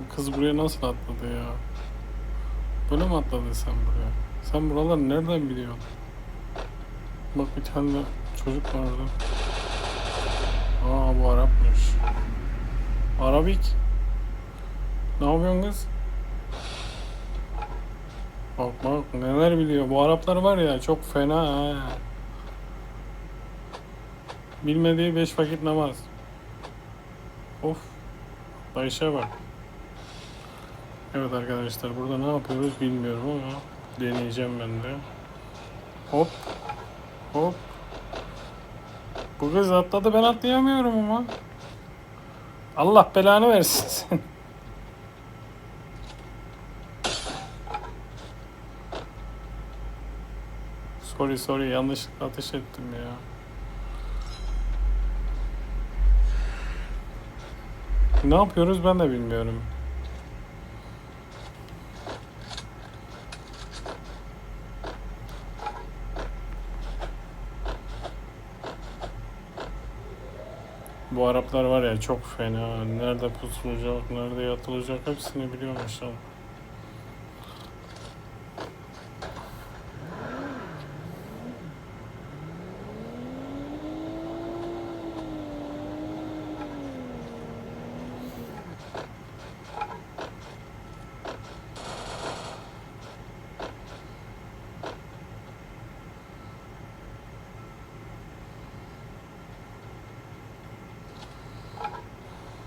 Bu kız buraya nasıl atladı ya? Böyle mi atladın sen buraya? Sen buraları nereden biliyorsun? Bak bir tane çocuk var orada. Aa bu Arapmış. Arabik. Ne yapıyorsun kız? Bak bak neler biliyor. Bu Araplar var ya çok fena ha. Bilmediği beş vakit namaz. Of. Bayışa bak. Evet arkadaşlar burada ne yapıyoruz bilmiyorum ama deneyeceğim ben de. Hop. Hop. Bu kız atladı ben atlayamıyorum ama. Allah belanı versin. Sorry sorry yanlışlıkla ateş ettim ya. Ne yapıyoruz ben de bilmiyorum. Bu Araplar var ya çok fena. Nerede pusulacak, nerede yatılacak hepsini biliyor maşallah.